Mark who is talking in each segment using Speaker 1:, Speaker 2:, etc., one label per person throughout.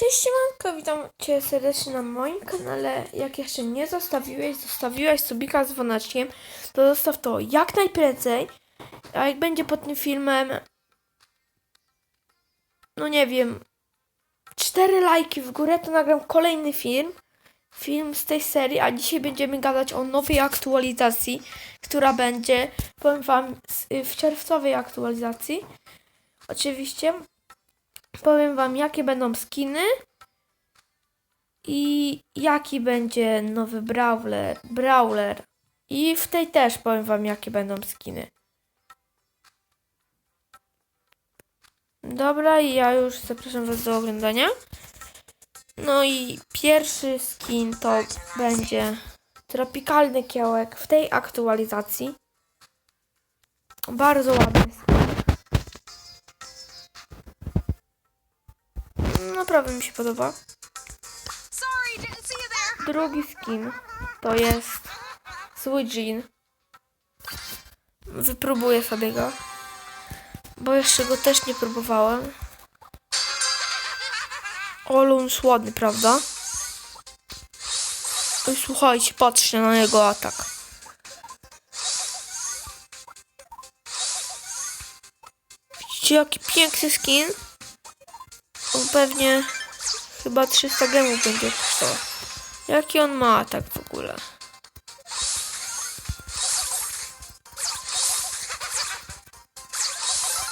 Speaker 1: Cześć siemanko, witam Cię serdecznie na moim kanale. Jak jeszcze nie zostawiłeś, zostawiłeś subika z dzwoneczkiem, to zostaw to jak najprędzej. A jak będzie pod tym filmem, no nie wiem, cztery lajki w górę, to nagram kolejny film. Film z tej serii, a dzisiaj będziemy gadać o nowej aktualizacji, która będzie, powiem Wam, w czerwcowej aktualizacji. Oczywiście powiem wam jakie będą skiny i jaki będzie nowy brawler, brawler i w tej też powiem wam jakie będą skiny. Dobra, i ja już zapraszam was do oglądania. No i pierwszy skin to będzie tropikalny kiełek w tej aktualizacji. Bardzo ładny skin. Naprawdę mi się podoba. Drugi skin to jest zły Jean. Wypróbuję sobie go. Bo jeszcze go też nie próbowałem. Olun ładny, prawda? Oj, słuchajcie, patrzcie na jego atak. Widzicie, jaki piękny skin? Pewnie chyba 300 gemów będzie kosztował. Jaki on ma atak w ogóle?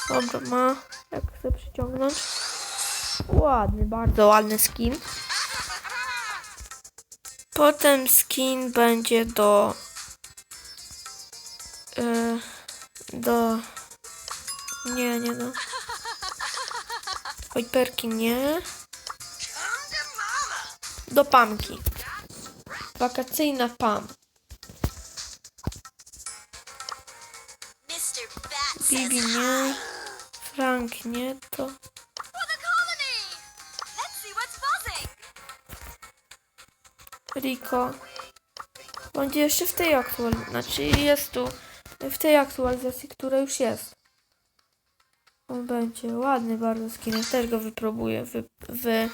Speaker 1: Dobra, ma. Jak chcę przyciągnąć. Ładny, bardzo ładny skin. Potem skin będzie do. y, do. Nie, nie no. Ojperki nie. Do Pamki. Wakacyjna Pam. Bibi nie. Frank nie. To. Rico. Będzie jeszcze w tej aktualizacji. Znaczy jest tu. W tej aktualizacji, która już jest. On będzie ładny bardzo skin. Ja też go wypróbuję. Wy, wy,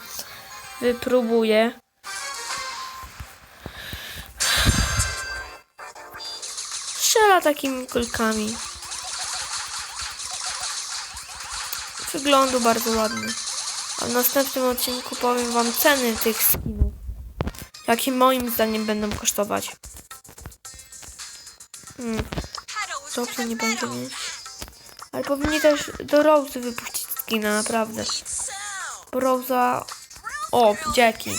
Speaker 1: wypróbuję. Strzela takimi kulkami. Wyglądu bardzo ładny. A w następnym odcinku powiem wam ceny tych skinów. Jakie moim zdaniem będą kosztować. Hmm, dobrze nie będzie mieć. Ale powinni też do Rose wypuścić skina, naprawdę. Bo Rose'a... O, Jackie.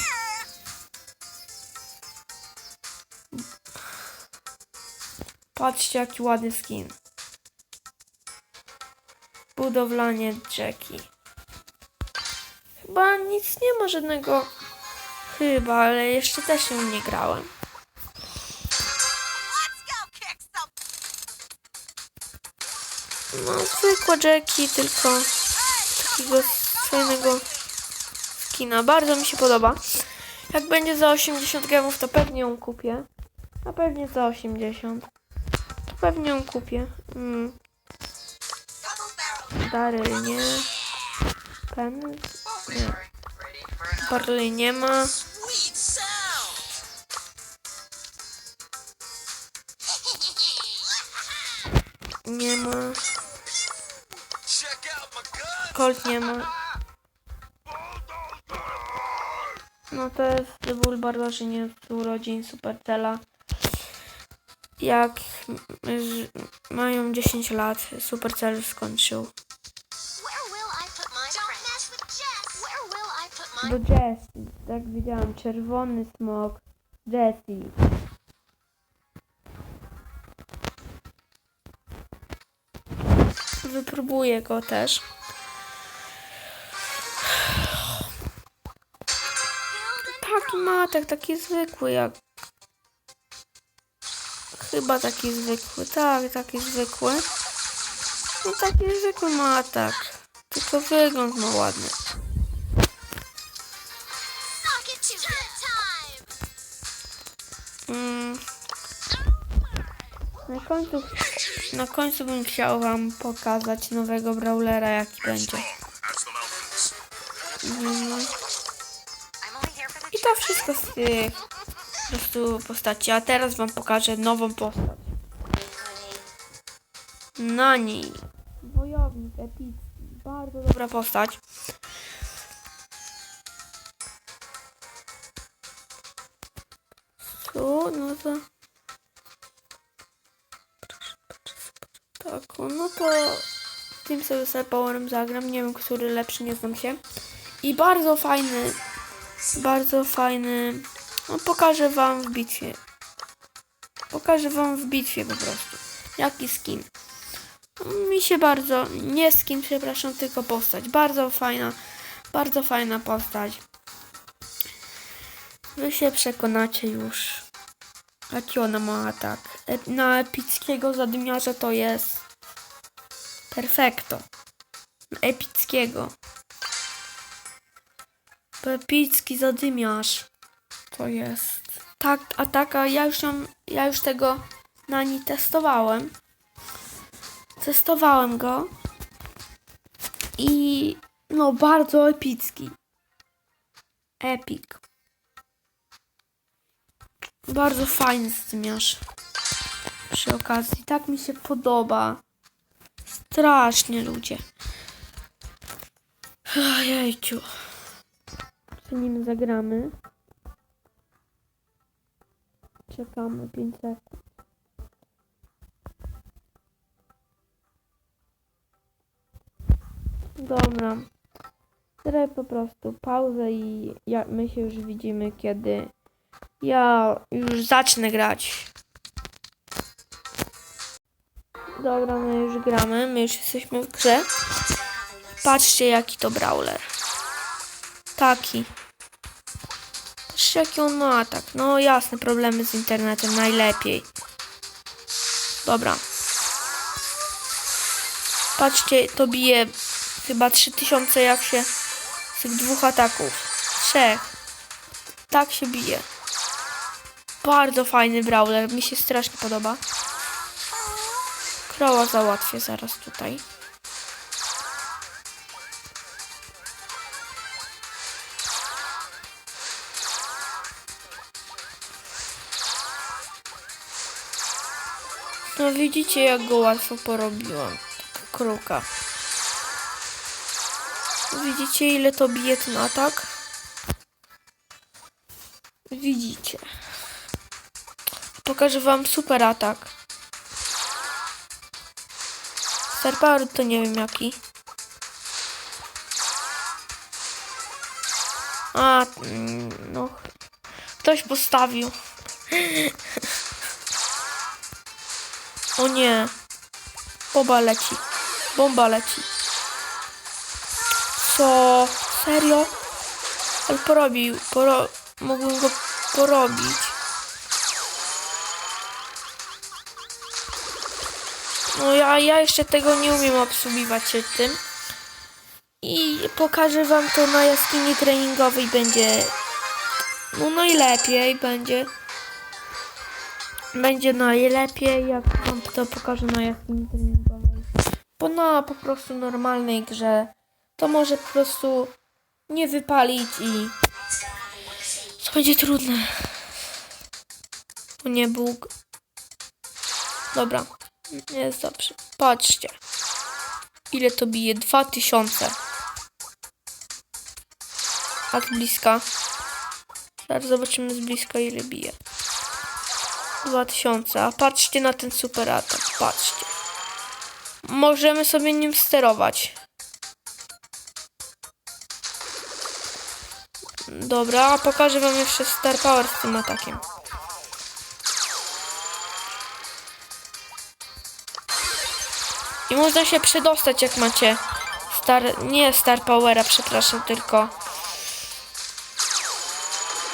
Speaker 1: Patrzcie, jaki ładny skin. Budowlanie Jackie. Chyba nic nie ma żadnego... Chyba, ale jeszcze też się nie grałem. No, zwykła Jackie, tylko takiego fajnego skina. Bardzo mi się podoba. Jak będzie za 80 gemów, to pewnie ją kupię. A pewnie za 80. To pewnie ją kupię. Mm. Daryl nie. Pen? Nie. Barley nie ma. Nie ma. Colt nie ma. No to jest ból barbarzynie z urodzin Supercella. Jak mają 10 lat, Supercell skończył. Do Jessie, tak widziałam, czerwony smok, Jessie. Wypróbuję go też. Taki matek, taki zwykły jak... Chyba taki zwykły, tak, taki zwykły. No taki zwykły matak. Tylko wygląd ma ładny. Mm. Na końcu, na końcu bym chciał wam pokazać nowego brawlera jaki będzie. Mm. Z tych po prostu postaci. A teraz wam pokażę nową postać. Nani. Wojownik epicki. Bardzo dobra postać. Co? No to... Tak, no to tym sobie Powerem zagram. Nie wiem, który lepszy, nie znam się. I bardzo fajny, bardzo fajny. No, pokażę wam w bitwie. Pokażę wam w bitwie po prostu. Jaki skin. Mi się bardzo, nie skin, przepraszam, tylko postać. Bardzo fajna, bardzo fajna postać. Wy się przekonacie już. Jaki ona ma atak. Na epickiego zadymiarza to jest perfekto. Epickiego. Epicki zadymiarz. To jest. Tak, ataka, ja już ją, ja już tego na niej testowałem. Testowałem go. I no bardzo epicki. Epic. Bardzo fajny zadymiarz. Przy okazji, tak mi się podoba. Strasznie ludzie. Ojejciu. Z nim zagramy. Czekamy 5 sekund. Dobra. Teraz po prostu pauzę i ja, my się już widzimy, kiedy ja już zacznę grać. Dobra, my już gramy, my już jesteśmy w grze. Patrzcie, jaki to brawler. Taki. Patrzcie, jaki on ma atak. No jasne, problemy z internetem, najlepiej. Dobra. Patrzcie, to bije chyba 3000 jak się z tych dwóch ataków. Trzech. Tak się bije. Bardzo fajny brawler, mi się strasznie podoba. Kroła załatwię zaraz tutaj. Widzicie jak go łatwo porobiłam. Kruka. Widzicie ile to bije ten atak? Widzicie. Pokażę wam super atak. Star Power to nie wiem jaki. A, mm, no. Ktoś postawił. O nie. Bomba leci. Bomba leci. Co? Serio? Ale porobił. Poro... Mógłbym go porobić. No ja, ja jeszcze tego nie umiem obsługiwać się tym. I pokażę wam to na jaskini treningowej będzie no najlepiej będzie będzie najlepiej jak wam to pokażę na jaskini treningowej. Bo na po prostu normalnej grze to może po prostu nie wypalić i to będzie trudne. O nie, Bóg. Dobra, jest dobrze. Patrzcie. Ile to bije? 2000. A z bliska. Zaraz zobaczymy z bliska ile bije. 2000. A patrzcie na ten super atak. Patrzcie. Możemy sobie nim sterować. Dobra, pokażę wam jeszcze Star Power z tym atakiem. I można się przedostać jak macie Star, nie Star Powera, przepraszam, tylko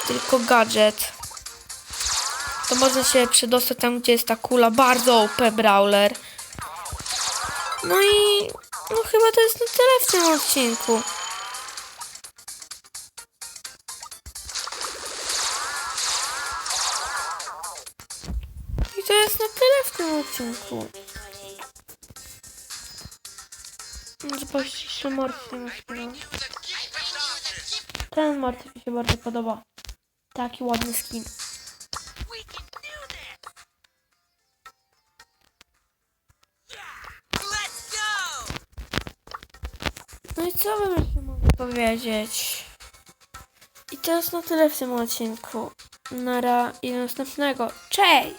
Speaker 1: tylko gadżet. To można się przedostać tam, gdzie jest ta kula, bardzo OP Brawler. No i no chyba to jest na tyle w tym odcinku. I to jest na tyle w tym odcinku. Zobaczcie, jeszcze Morty. Ten Morty mi się bardzo podoba. Taki ładny skin. No i co bym jeszcze mogła powiedzieć? I to jest na tyle w tym odcinku. Nara i następnego. Cześć!